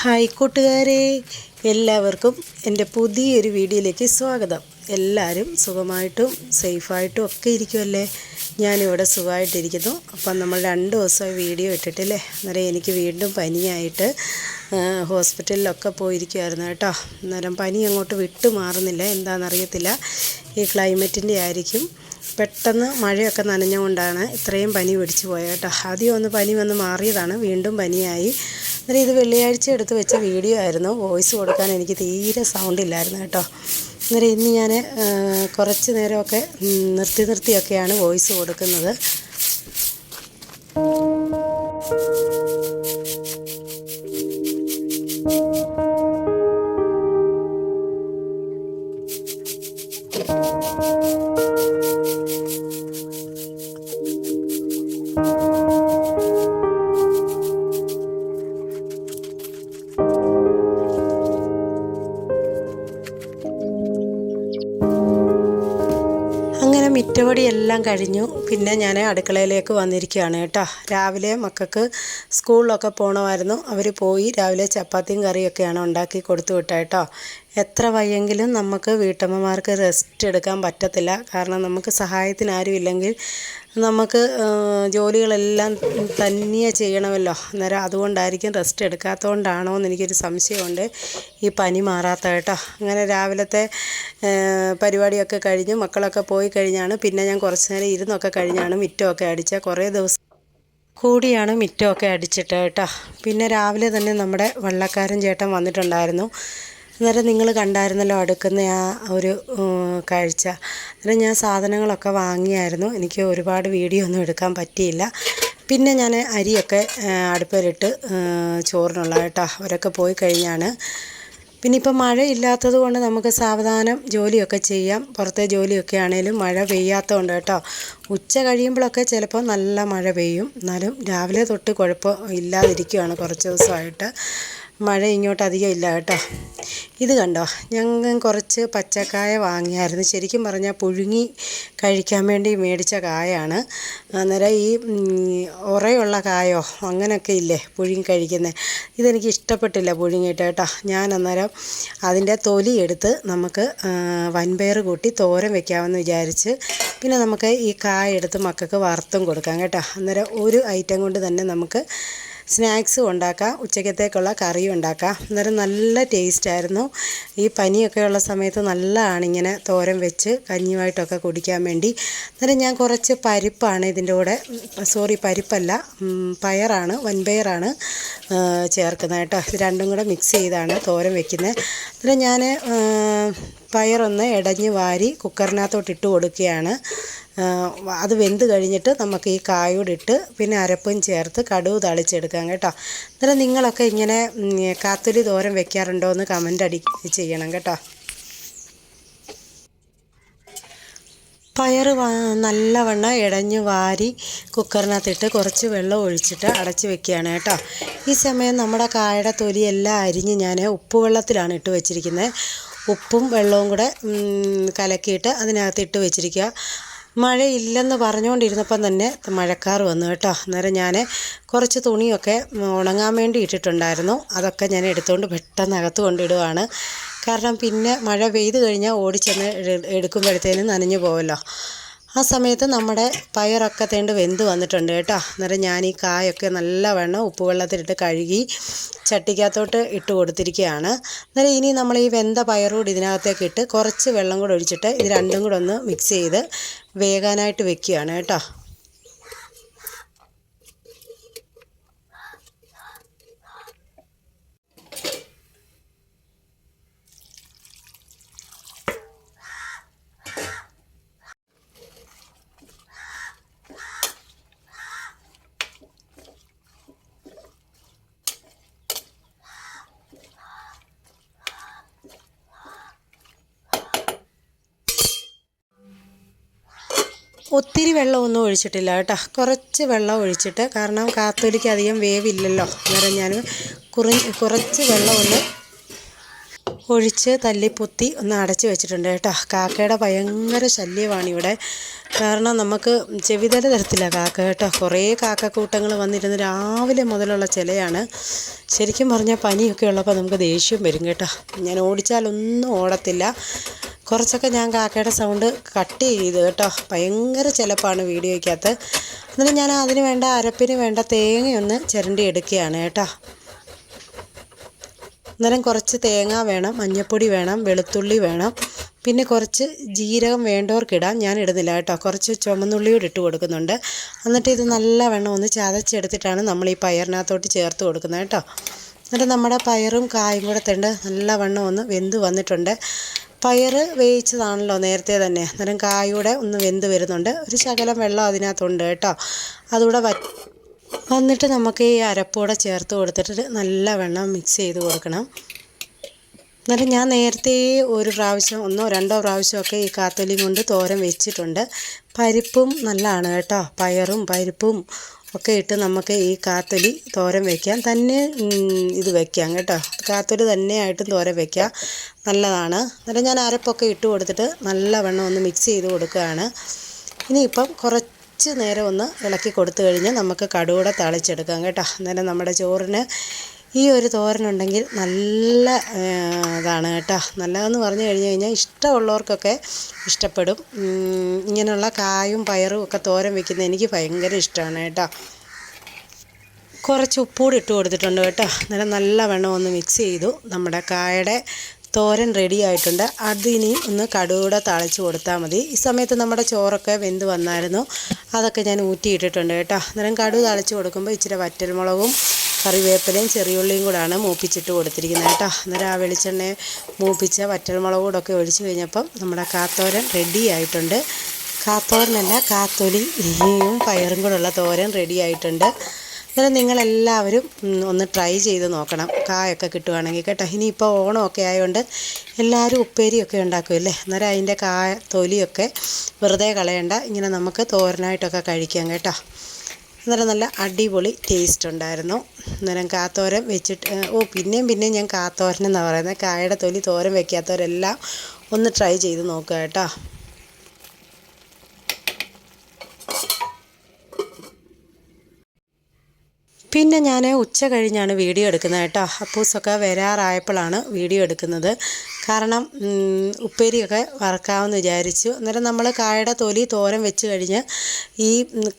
Hi കൂട്ടുകാരെ എല്ലാവർക്കും എന്റെ പുതിയൊരു വീഡിയോയിലേക്ക് സ്വാഗതം. എല്ലാവരും സുഖമായിട്ടും സേഫായിട്ടും ഒക്കെ ഇരിക്കുമല്ലേ ഞാനിവിടെ സുഖമായിട്ടിരിക്കുന്നു. അപ്പം നമ്മൾ രണ്ട് ദിവസമായി വീഡിയോ ഇട്ടിട്ടില്ലേ? അന്നേരം എനിക്ക് വീണ്ടും പനിയായിട്ട് ഹോസ്പിറ്റലിലൊക്കെ പോയിരിക്കുമായിരുന്നു കേട്ടോ. അന്നേരം പനി അങ്ങോട്ട് വിട്ടു മാറുന്നില്ല. എന്താണെന്നറിയത്തില്ല. ഈ ക്ലൈമറ്റിന്റെ ആയിരിക്കും. പെട്ടെന്ന് മഴയൊക്കെ നനഞ്ഞുകൊണ്ടാണ് ഇത്രയും പനി പിടിച്ചു പോയത് കേട്ടോ. ആദ്യം ഒന്ന് പനി വന്ന് മാറിയതാണ്. വീണ്ടും പനിയായി. അന്നേരം ഇത് വെള്ളിയാഴ്ച എടുത്ത് വെച്ച വീഡിയോ ആയിരുന്നു. വോയിസ് കൊടുക്കാൻ എനിക്ക് തീരെ സൗണ്ട് ഇല്ലായിരുന്നു കേട്ടോ. അന്നേരം ഇന്ന് ഞാൻ കുറച്ച് നേരമൊക്കെ നിർത്തി നിർത്തിയൊക്കെയാണ് വോയിസ് കൊടുക്കുന്നത്. മിറ്റപടിയെല്ലാം കഴിഞ്ഞു. പിന്നെ ഞാൻ അടുക്കളയിലേക്ക് വന്നിരിക്കുകയാണ് കേട്ടോ. രാവിലെ മക്കൾക്ക് സ്കൂളിലൊക്കെ പോകണമായിരുന്നു അവർ പോയി രാവിലെ ചപ്പാത്തിയും കറിയൊക്കെയാണ് ഉണ്ടാക്കി കൊടുത്തു വിട്ടത് കേട്ടോ. എത്ര വയ്യെങ്കിലും നമുക്ക് വീട്ടമ്മമാർക്ക് റെസ്റ്റ് എടുക്കാൻ പറ്റത്തില്ല. കാരണം നമുക്ക് സഹായത്തിന് ആരും ഇല്ലെങ്കിൽ നമുക്ക് ജോലികളെല്ലാം തനിയെ ചെയ്യണമല്ലോ. അന്നേരം അതുകൊണ്ടായിരിക്കും റെസ്റ്റ് എടുക്കാത്തതുകൊണ്ടാണോ എന്ന് എനിക്കൊരു സംശയമുണ്ട്. ഈ പനി മാറാത്ത കേട്ടോ. അങ്ങനെ രാവിലത്തെ പരിപാടിയൊക്കെ കഴിഞ്ഞ് മക്കളൊക്കെ പോയി കഴിഞ്ഞാണ് പിന്നെ ഞാൻ കുറച്ച് നേരം ഇരുന്നൊക്കെ കഴിഞ്ഞാണ് മിറ്റമൊക്കെ അടിച്ച കുറേ ദിവസം കൂടിയാണ് മിറ്റമൊക്കെ അടിച്ചിട്ട് കേട്ടോ. പിന്നെ രാവിലെ തന്നെ നമ്മുടെ വള്ളക്കാരൻ ചേട്ടൻ വന്നിട്ടുണ്ടായിരുന്നു. അന്നേരം നിങ്ങൾ കണ്ടായിരുന്നല്ലോ അടുക്കുന്ന ആ ഒരു കാഴ്ച. അന്നേരം ഞാൻ സാധനങ്ങളൊക്കെ വാങ്ങിയായിരുന്നു. എനിക്ക് ഒരുപാട് വീഡിയോ ഒന്നും എടുക്കാൻ പറ്റിയില്ല. പിന്നെ ഞാൻ അരിയൊക്കെ അടുപ്പിലിട്ട് ചോറിനുള്ള കേട്ടോ അവരൊക്കെ പോയി കഴിഞ്ഞാണ്. പിന്നെ ഇപ്പം മഴയില്ലാത്തത് കൊണ്ട് നമുക്ക് സാവധാനം ജോലിയൊക്കെ ചെയ്യാം. പുറത്തെ ജോലിയൊക്കെ ആണേലും മഴ പെയ്യാത്തതുകൊണ്ട് കേട്ടോ. ഉച്ച കഴിയുമ്പോഴൊക്കെ ചിലപ്പോൾ നല്ല മഴ പെയ്യും. എന്നാലും രാവിലെ തൊട്ട് കുഴപ്പം ഇല്ലാതിരിക്കുകയാണ് കുറച്ച് ദിവസമായിട്ട്. മഴ ഇങ്ങോട്ട് അധികം ഇല്ല കേട്ടോ. ഇത് കണ്ടോ? ഞങ്ങൾ കുറച്ച് പച്ചക്കായ വാങ്ങിയായിരുന്നു. ശരിക്കും പറഞ്ഞാൽ പുഴുങ്ങി കഴിക്കാൻ വേണ്ടി മേടിച്ച കായാണ്. അന്നേരം ഈ ഉറയുള്ള കായോ അങ്ങനെയൊക്കെ ഇല്ലേ പുഴുങ്ങി കഴിക്കുന്നത് ഇതെനിക്ക് ഇഷ്ടപ്പെട്ടില്ല പുഴുങ്ങിയിട്ട് കേട്ടോ. ഞാൻ അന്നേരം അതിന്റെ തൊലി എടുത്ത് നമുക്ക് വൻപയർ കൂട്ടി തോരൻ വെക്കാമെന്ന് വിചാരിച്ച് പിന്നെ നമുക്ക് ഈ കായ എടുത്ത് മക്കൾക്ക് വറുത്തും കൊടുക്കാം കേട്ടോ. അന്നേരം ഒരു ഐറ്റം കൊണ്ട് തന്നെ നമുക്ക് സ്നാക്സും ഉണ്ടാക്കാം ഉച്ചക്കത്തേക്കുള്ള കറിയും ഉണ്ടാക്കാം. അന്നേരം നല്ല ടേസ്റ്റായിരുന്നു. ഈ പനിയൊക്കെ ഉള്ള സമയത്ത് നല്ലതാണ് ഇങ്ങനെ തോരൻ വെച്ച് കഞ്ഞിയുമായിട്ടൊക്കെ കുടിക്കാൻ വേണ്ടി. അന്നേരം ഞാൻ കുറച്ച് പരിപ്പാണ് ഇതിന്റെ കൂടെ സോറി പരിപ്പല്ല പയറാണ് വൻപയറാണ് ചേർക്കുന്നത് കേട്ടോ. ഇത് രണ്ടും കൂടെ മിക്സ് ചെയ്താണ് തോരൻ വെക്കുന്നത്. അന്നേരം ഞാൻ പയറൊന്ന് ഇടഞ്ഞ് വാരി കുക്കറിനകത്തോട്ട് ഇട്ട് കൊടുക്കുകയാണ്. അത് വെന്ത് കഴിഞ്ഞിട്ട് നമുക്ക് ഈ കായോട് ഇട്ട് പിന്നെ അരപ്പും ചേർത്ത് കടുവ് തളിച്ചെടുക്കാം കേട്ടോ. അന്നേരം നിങ്ങളൊക്കെ ഇങ്ങനെ കാത്തൊലി തോരൻ വെക്കാറുണ്ടോ എന്ന് കമന്റ് അടി ചെയ്യണം കേട്ടോ. പയർ നല്ലവണ്ണം ഇടഞ്ഞ് വാരി കുക്കറിനകത്തിട്ട് കുറച്ച് വെള്ളം ഒഴിച്ചിട്ട് അടച്ച് വെക്കുകയാണ് കേട്ടോ. ഈ സമയം നമ്മുടെ കായയുടെ തൊലിയെല്ലാം അരിഞ്ഞ് ഞാൻ ഉപ്പ് വെള്ളത്തിലാണ് ഇട്ട് വെച്ചിരിക്കുന്നത്. ഉപ്പും വെള്ളവും കൂടെ കലക്കിയിട്ട് അതിനകത്ത് ഇട്ട് വെച്ചിരിക്കുക. മഴയില്ലെന്ന് പറഞ്ഞുകൊണ്ടിരുന്നപ്പം തന്നെ മഴക്കാർ വന്നു കേട്ടോ. അന്നേരം ഞാൻ കുറച്ച് തുണിയൊക്കെ ഉണങ്ങാൻ വേണ്ടി ഇട്ടിട്ടുണ്ടായിരുന്നു. അതൊക്കെ ഞാൻ എടുത്തുകൊണ്ട് പെട്ടെന്ന് അകത്ത് കൊണ്ടിടുവാണ്. കാരണം പിന്നെ മഴ പെയ്ത് കഴിഞ്ഞാൽ ഓടിച്ചെന്ന് എട്- എടുക്കുമ്പോഴത്തേനും നനഞ്ഞു പോവല്ലോ. ആ സമയത്ത് നമ്മുടെ പയറൊക്കെ തേണ്ട് വെന്ത് വന്നിട്ടുണ്ട് കേട്ടോ. അന്നേരം ഞാൻ ഈ കായൊക്കെ നല്ല നല്ലവണ്ണം ഉപ്പുവെള്ളത്തിലിട്ട് കഴുകി ചട്ടിക്കകത്തോട്ട് ഇട്ട് കൊടുത്തിരിക്കുകയാണ്. അന്നേരം ഇനി നമ്മൾ ഈ വെന്ത പയറൂടെ ഇതിനകത്തേക്ക് ഇട്ട് കുറച്ച് വെള്ളം കൂടെ ഒഴിച്ചിട്ട് ഇത് രണ്ടും കൂടെ ഒന്ന് മിക്സ് ചെയ്ത് വേകാനായിട്ട് വെക്കുകയാണ് കേട്ടോ. ഒത്തിരി വെള്ളമൊന്നും ഒഴിച്ചിട്ടില്ല കേട്ടോ. കുറച്ച് വെള്ളം ഒഴിച്ചിട്ട് കാരണം കാത്തോലിക്ക് അധികം വേവില്ലല്ലോ. അന്നേരം ഞാൻ കുറ കുറച്ച് വെള്ളം ഒന്ന് ഒഴിച്ച് തല്ലിപ്പൊത്തി ഒന്ന് അടച്ചു വെച്ചിട്ടുണ്ട് കേട്ടോ. കാക്കയുടെ ഭയങ്കര ശല്യമാണ് ഇവിടെ. കാരണം നമുക്ക് ചെവിതല തരത്തില്ല കാക്ക കേട്ടോ. കുറേ കാക്കക്കൂട്ടങ്ങൾ വന്നിരുന്ന് രാവിലെ മുതലുള്ള ചിലയാണ്. ശരിക്കും പറഞ്ഞാൽ പനിയൊക്കെ ഉള്ളപ്പോൾ നമുക്ക് ദേഷ്യം വരും കേട്ടോ. ഞാൻ ഓടിച്ചാലൊന്നും ഓടത്തില്ല. കുറച്ചൊക്കെ ഞാൻ കാക്കയുടെ സൗണ്ട് കട്ട് ചെയ്ത് കേട്ടോ. ഭയങ്കര ചിലപ്പാണ് വീഡിയോയ്ക്കകത്ത്. എന്നിട്ട് ഞാൻ അതിന് വേണ്ട അരപ്പിന് വേണ്ട തേങ്ങയൊന്ന് ചിരണ്ടി എടുക്കുകയാണ് കേട്ടോ. അന്നേരം കുറച്ച് തേങ്ങ വേണം മഞ്ഞൾപ്പൊടി വേണം വെളുത്തുള്ളി വേണം. പിന്നെ കുറച്ച് ജീരകം വേണ്ടവർക്കിടാം ഞാൻ ഇടുന്നില്ല കേട്ടോ. കുറച്ച് ചുമന്നുള്ളിയോട് ഇട്ട് കൊടുക്കുന്നുണ്ട്. എന്നിട്ട് ഇത് നല്ല നല്ലവണ്ണം ഒന്ന് ചതച്ചെടുത്തിട്ടാണ് നമ്മൾ ഈ പയറിനകത്തോട്ട് ചേർത്ത് കൊടുക്കുന്നത് കേട്ടോ. എന്നിട്ട് നമ്മുടെ പയറും കായും കൂടെ തണ്ട് നല്ലവണ്ണം ഒന്ന് വെന്ത് വന്നിട്ടുണ്ട്. പയർ വേവിച്ചതാണല്ലോ നേരത്തെ തന്നെ. അന്നേരം കായൂടെ ഒന്ന് വെന്ത് വരുന്നുണ്ട്. ഒരു ശകലം വെള്ളം അതിനകത്തുണ്ട് കേട്ടോ. അതുകൂടെ വ വന്നിട്ട് നമുക്ക് ഈ അരപ്പൂടെ ചേർത്ത് കൊടുത്തിട്ട് നല്ല വെള്ളം മിക്സ് ചെയ്ത് കൊടുക്കണം. എന്നാലും ഞാൻ നേരത്തെ ഒരു പ്രാവശ്യം ഒന്നോ രണ്ടോ പ്രാവശ്യമൊക്കെ ഈ കാത്തൊലി കൊണ്ട് തോരൻ വെച്ചിട്ടുണ്ട്. പരിപ്പും നല്ലതാണ് കേട്ടോ. പയറും പരിപ്പും ഒക്കെ ഇട്ട് നമുക്ക് ഈ കാത്തൊലി തോരൻ വയ്ക്കാം തന്നെ ഇത് വയ്ക്കാം കേട്ടോ. കാത്തൊലി തന്നെയായിട്ടും തോരൻ വയ്ക്കാം നല്ലതാണ്. എന്നിട്ട് ഞാൻ അരപ്പൊക്കെ ഇട്ട് കൊടുത്തിട്ട് നല്ലവണ്ണം ഒന്ന് മിക്സ് ചെയ്ത് കൊടുക്കുകയാണ്. ഇനിയിപ്പം കുറച്ച് കുറച്ച് നേരം ഒന്ന് ഇളക്കി കൊടുത്തു കഴിഞ്ഞ് നമുക്ക് കടുകൂടെ തളിച്ചെടുക്കാം കേട്ടോ. അന്നേരം നമ്മുടെ ചോറിന് ഈ ഒരു തോരനുണ്ടെങ്കിൽ നല്ല ഇതാണ് കേട്ടോ. നല്ലതെന്ന് പറഞ്ഞു കഴിഞ്ഞു കഴിഞ്ഞാൽ ഇഷ്ടമുള്ളവർക്കൊക്കെ ഇഷ്ടപ്പെടും. ഇങ്ങനെയുള്ള കായും പയറും ഒക്കെ തോരൻ വെക്കുന്നത് എനിക്ക് ഭയങ്കര ഇഷ്ടമാണ് കേട്ടോ. കുറച്ച് ഉപ്പൂടി ഇട്ട് കൊടുത്തിട്ടുണ്ട് കേട്ടോ. അന്നേരം നല്ല വെണ്ണം ഒന്ന് മിക്സ് ചെയ്തു നമ്മുടെ കായയുടെ തോരൻ റെഡി ആയിട്ടുണ്ട്. അതിനി ഒന്ന് കടുകൂടെ തളിച്ച് കൊടുത്താൽ മതി. ഈ സമയത്ത് നമ്മുടെ ചോറൊക്കെ വെന്ത് വന്നായിരുന്നു. അതൊക്കെ ഞാൻ ഊറ്റിയിട്ടിട്ടുണ്ട് കേട്ടോ. അന്നേരം കടുക് തളിച്ച് കൊടുക്കുമ്പോൾ ഇച്ചിരി വറ്റൽമുളകും കറിവേപ്പിലയും ചെറിയുള്ളിയും കൂടാണ് മൂപ്പിച്ചിട്ട് കൊടുത്തിരിക്കുന്നത് കേട്ടോ. അന്നേരം ആ വെളിച്ചെണ്ണയെ മൂപ്പിച്ച വറ്റൽമുളക് കൂടൊക്കെ ഒഴിച്ച് കഴിഞ്ഞപ്പം നമ്മുടെ കാത്തോരൻ റെഡി ആയിട്ടുണ്ട്. കാത്തോരനല്ല കാത്തൊലിയും പയറും കൂടെയുള്ള തോരൻ റെഡി ആയിട്ടുണ്ട്. അന്നേരം നിങ്ങളെല്ലാവരും ഒന്ന് ട്രൈ ചെയ്ത് നോക്കണം. കായൊക്കെ കിട്ടുവാണെങ്കിൽ കേട്ടോ. ഇനിയിപ്പോൾ ഓണമൊക്കെ ആയതുകൊണ്ട് എല്ലാവരും ഉപ്പേരിയൊക്കെ ഉണ്ടാക്കുമല്ലേ അന്നേരം അതിന്റെ കായ തൊലിയൊക്കെ വെറുതെ കളയണ്ട. ഇങ്ങനെ നമുക്ക് തോരനായിട്ടൊക്കെ കഴിക്കാം കേട്ടോ. അന്നേരം നല്ല അടിപൊളി ടേസ്റ്റ് ഉണ്ടായിരുന്നു. അന്നേരം കാത്തോരൻ വെച്ചിട്ട് ഓ പിന്നെയും പിന്നെയും ഞാൻ കാത്തോരൻ എന്നാണ് പറയുന്നത്. കായയുടെ തൊലി തോരൻ വെക്കാത്തവരെല്ലാം ഒന്ന് ട്രൈ ചെയ്ത് നോക്കുക കേട്ടോ. പിന്നെ ഞാൻ ഉച്ച കഴിഞ്ഞാണ് വീഡിയോ എടുക്കുന്നത് കേട്ടോ. അപ്പൂസൊക്കെ വരാറായപ്പോഴാണ് വീഡിയോ എടുക്കുന്നത്. കാരണം ഉപ്പേരിയൊക്കെ വറക്കാമെന്ന് വിചാരിച്ചു. അന്നേരം നമ്മൾ കായയുടെ തൊലി തോരൻ വെച്ച് കഴിഞ്ഞ് ഈ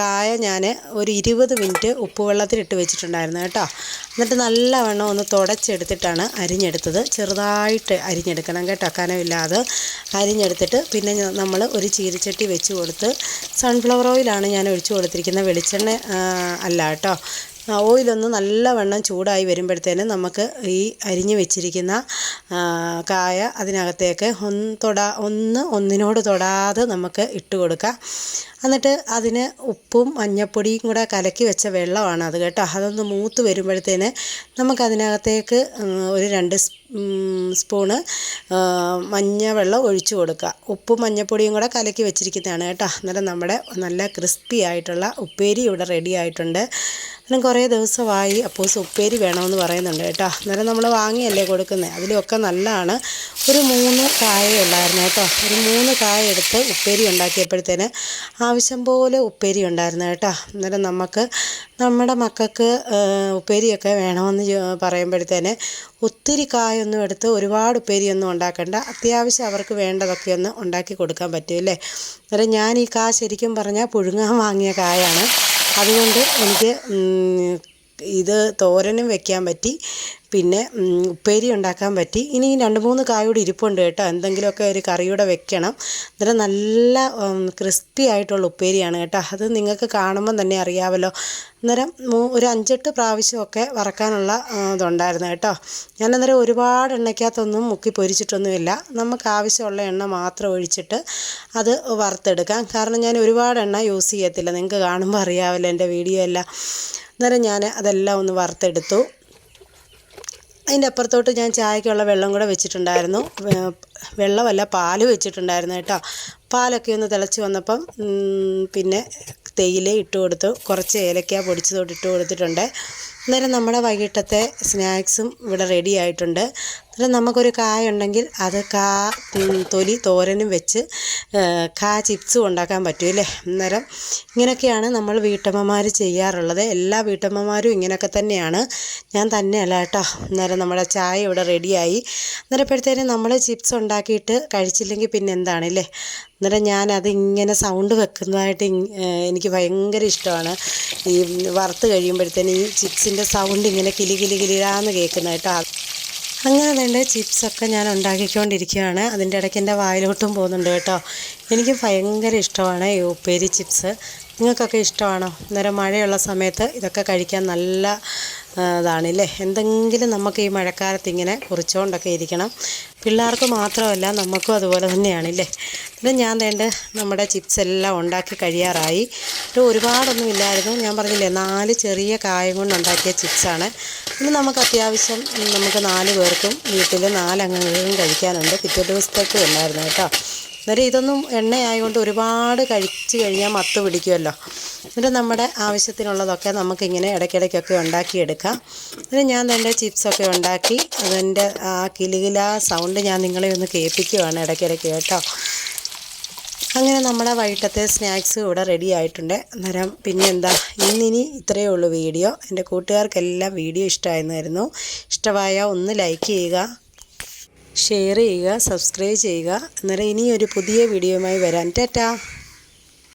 കായ ഞാൻ ഒരു ഇരുപത് മിനിറ്റ് ഉപ്പുവെള്ളത്തിലിട്ട് വെച്ചിട്ടുണ്ടായിരുന്നു കേട്ടോ. എന്നിട്ട് നല്ലവണ്ണം ഒന്ന് തുടച്ചെടുത്തിട്ടാണ് അരിഞ്ഞെടുത്തത്. ചെറുതായിട്ട് അരിഞ്ഞെടുക്കണം കേട്ടോ കനമില്ലാതെ അരിഞ്ഞെടുത്തിട്ട് പിന്നെ നമ്മൾ ഒരു ചീരച്ചട്ടി വെച്ച് കൊടുത്ത് സൺഫ്ലവർ ഓയിലാണ് ഞാൻ ഒഴിച്ചു കൊടുത്തിരിക്കുന്നത്. വെളിച്ചെണ്ണ അല്ല കേട്ടോ. ഓയിലൊന്ന് നല്ലവണ്ണം ചൂടായി വരുമ്പോഴത്തേനും നമുക്ക് ഈ അരിഞ്ഞു വെച്ചിരിക്കുന്ന കായ അതിനകത്തേക്ക് ഒന്ന് തൊടാ ഒന്ന് ഒന്നിനോട് തൊടാതെ നമുക്ക് ഇട്ട് കൊടുക്കാം. എന്നിട്ട് അതിന് ഉപ്പും മഞ്ഞൾപ്പൊടിയും കൂടെ കലക്കി വെച്ച വെള്ളമാണ് അത് കേട്ടോ. അതൊന്ന് മൂത്ത് വരുമ്പോഴത്തേന് നമുക്കതിനകത്തേക്ക് ഒരു രണ്ട് സ്പൂണ് മഞ്ഞ വെള്ളം ഒഴിച്ചു കൊടുക്കുക. ഉപ്പും മഞ്ഞൾപ്പൊടിയും കൂടെ കലക്കി വെച്ചിരിക്കുന്നതാണ് കേട്ടോ. അന്നേരം നമ്മുടെ നല്ല ക്രിസ്പി ആയിട്ടുള്ള ഉപ്പേരി ഇവിടെ റെഡി ആയിട്ടുണ്ട്. അന്നേരം കുറേ ദിവസമായി അപ്പോസ് ഉപ്പേരി വേണമെന്ന് പറയുന്നുണ്ട് കേട്ടോ. അന്നേരം നമ്മൾ വാങ്ങിയല്ലേ കൊടുക്കുന്നത്? അതിലൊക്കെ നല്ലതാണ്. ഒരു മൂന്ന് കായ ഉണ്ടായിരുന്നു കേട്ടോ. ഒരു മൂന്ന് കായ എടുത്ത് ഉപ്പേരി ഉണ്ടാക്കിയപ്പോഴത്തേന് ആവശ്യം പോലെ ഉപ്പേരി ഉണ്ടായിരുന്നു കേട്ടോ. അന്നേരം നമുക്ക് നമ്മുടെ മക്കൾക്ക് ഉപ്പേരിയൊക്കെ വേണമെന്ന് പറയുമ്പോഴത്തേന് ഒത്തിരി കായൊന്നും എടുത്ത് ഒരുപാട് ഉപ്പേരിയൊന്നും ഉണ്ടാക്കണ്ട. അത്യാവശ്യം അവർക്ക് വേണ്ടതൊക്കെ ഒന്ന് ഉണ്ടാക്കി കൊടുക്കാൻ പറ്റുമല്ലേ അന്നേരം ഞാൻ ഈ കാ ശരിക്കും പറഞ്ഞാൽ പുഴുങ്ങാൻ വാങ്ങിയ കായാണ്. അതുകൊണ്ട് എനിക്ക് ഇത് തോരനും വെക്കാൻ പറ്റി പിന്നെ ഉപ്പേരി ഉണ്ടാക്കാൻ പറ്റി. ഇനി രണ്ട് മൂന്ന് കായോട് ഇരിപ്പുണ്ട് കേട്ടോ. എന്തെങ്കിലുമൊക്കെ ഒരു കറിയുടെ വെക്കണം. അന്നേരം നല്ല ക്രിസ്പി ആയിട്ടുള്ള ഉപ്പേരിയാണ് കേട്ടോ. അത് നിങ്ങൾക്ക് കാണുമ്പം തന്നെ അറിയാമല്ലോ അന്നേരം ഒരു അഞ്ചെട്ട് പ്രാവശ്യമൊക്കെ വറക്കാനുള്ള ഇതുണ്ടായിരുന്നു കേട്ടോ. ഞാൻ അന്നേരം ഒരുപാട് എണ്ണയ്ക്കകത്തൊന്നും മുക്കി പൊരിച്ചിട്ടൊന്നുമില്ല. നമുക്ക് ആവശ്യമുള്ള എണ്ണ മാത്രം ഒഴിച്ചിട്ട് അത് വറുത്തെടുക്കാം. കാരണം ഞാൻ ഒരുപാട് എണ്ണ യൂസ് ചെയ്യത്തില്ല. നിങ്ങൾക്ക് കാണുമ്പോൾ അറിയാമല്ലോ എന്റെ വീഡിയോ എല്ലാം. അന്നേരം ഞാൻ അതെല്ലാം ഒന്ന് വറുത്തെടുത്തു. അതിന്റെ അപ്പുറത്തോട്ട് ഞാൻ ചായക്കുള്ള വെള്ളം കൂടെ വെച്ചിട്ടുണ്ടായിരുന്നു. വെള്ളമല്ല പാൽ വെച്ചിട്ടുണ്ടായിരുന്നു കേട്ടോ. പാലൊക്കെ ഒന്ന് തിളച്ച് വന്നപ്പം പിന്നെ തേയില ഇട്ട് കൊടുത്തു. കുറച്ച് ഏലക്ക പൊടിച്ചതോട്ട് ഇട്ട് കൊടുത്തിട്ടുണ്ട്. അന്നേരം നമ്മുടെ വൈകിട്ടത്തെ സ്നാക്സും ഇവിടെ റെഡി ആയിട്ടുണ്ട്. അന്നേരം നമുക്കൊരു കായ ഉണ്ടെങ്കിൽ അത് കാ തൊലി തോരനും വെച്ച് കാ ചിപ്സും ഉണ്ടാക്കാൻ പറ്റും അല്ലേ അന്നേരം ഇങ്ങനെയൊക്കെയാണ് നമ്മൾ വീട്ടമ്മമാർ ചെയ്യാറുള്ളത് എല്ലാ വീട്ടമ്മമാരും ഇങ്ങനെയൊക്കെ തന്നെയാണ് ഞാൻ തന്നെയല്ല കേട്ടോ അന്നേരം നമ്മുടെ ചായ ഇവിടെ റെഡിയായി അന്നേരപ്പോഴത്തേനും നമ്മൾ ചിപ്സ് ഉണ്ടാക്കിയിട്ട് കഴിച്ചില്ലെങ്കിൽ പിന്നെ എന്താണല്ലേ അന്നേരം ഞാനത് ഇങ്ങനെ സൗണ്ട് വെക്കുന്നതായിട്ട് എനിക്ക് ഭയങ്കര ഇഷ്ടമാണ് ഈ വറുത്ത് കഴിയുമ്പോഴത്തേനും ഈ ചിപ്സിന്റെ സൗണ്ട് ഇങ്ങനെ കിലി കിലി കിലിരാന്ന് കേൾക്കുന്നത് കേട്ടോ അങ്ങനെ വേണ്ട ചിപ്സൊക്കെ ഞാൻ ഉണ്ടാക്കിക്കൊണ്ടിരിക്കുകയാണ്. അതിന്റെ ഇടയ്ക്ക് എന്റെ വായിലോട്ടും പോകുന്നുണ്ട് കേട്ടോ. എനിക്ക് ഭയങ്കര ഇഷ്ടമാണ് ഈ ഉപ്പേരി ചിപ്സ്. നിങ്ങൾക്കൊക്കെ ഇഷ്ടമാണോ? അന്നേരം മഴയുള്ള സമയത്ത് ഇതൊക്കെ കഴിക്കാൻ നല്ല ഇതാണല്ലേ എന്തെങ്കിലും നമുക്ക് ഈ മഴക്കാലത്ത് ഇങ്ങനെ കുറിച്ചുകൊണ്ടൊക്കെ ഇരിക്കണം. പിള്ളേർക്ക് മാത്രമല്ല നമുക്കും അതുപോലെ തന്നെയാണല്ലേ ഇത് ഞാൻ വേണ്ട നമ്മുടെ ചിപ്സ് എല്ലാം ഉണ്ടാക്കി കഴിയാറായി. ഇത് ഒരുപാടൊന്നും ഇല്ലായിരുന്നു. ഞാൻ പറഞ്ഞില്ലേ നാല് ചെറിയ കായം കൊണ്ടുണ്ടാക്കിയ ചിപ്സാണ് ഇന്ന് നമുക്ക് അത്യാവശ്യം നമുക്ക് നാല് പേർക്കും വീട്ടിൽ നാലംഗങ്ങൾക്കും കഴിക്കാനുണ്ട്. പിറ്റേ ദിവസത്തേക്കും ഉണ്ടായിരുന്നു കേട്ടോ. അന്നേരം ഇതൊന്നും എണ്ണയായതുകൊണ്ട് ഒരുപാട് കഴിച്ച് കഴിഞ്ഞാൽ മത്ത് പിടിക്കുമല്ലോ. എന്നിട്ട് നമ്മുടെ ആവശ്യത്തിനുള്ളതൊക്കെ നമുക്കിങ്ങനെ ഇടയ്ക്കിടയ്ക്കൊക്കെ ഉണ്ടാക്കിയെടുക്കാം. എന്നിട്ട് ഞാൻ എന്റെ ചിപ്സൊക്കെ ഉണ്ടാക്കി അതിന്റെ ആ കിലുകില സൗണ്ട് ഞാൻ നിങ്ങളെ ഒന്ന് കേൾപ്പിക്കുവാണ് ഇടയ്ക്കിടയ്ക്ക് കേട്ടോ. അങ്ങനെ നമ്മുടെ വൈകിട്ടത്തെ സ്നാക്സ് ഇവിടെ റെഡി ആയിട്ടുണ്ട്. അന്നേരം പിന്നെ എന്താ ഇന്നിനി ഇത്രയേ ഉള്ളൂ വീഡിയോ. എന്റെ കൂട്ടുകാർക്കെല്ലാം വീഡിയോ ഇഷ്ടമായിരുന്നു ഇഷ്ടമായ ഒന്ന് ലൈക്ക് ചെയ്യുക. ഷെയർ ചെയ്യുക സബ്സ്ക്രൈബ് ചെയ്യുക. അന്നേരം ഇനിയൊരു പുതിയ വീഡിയോയുമായി വരാൻ ടാറ്റാ.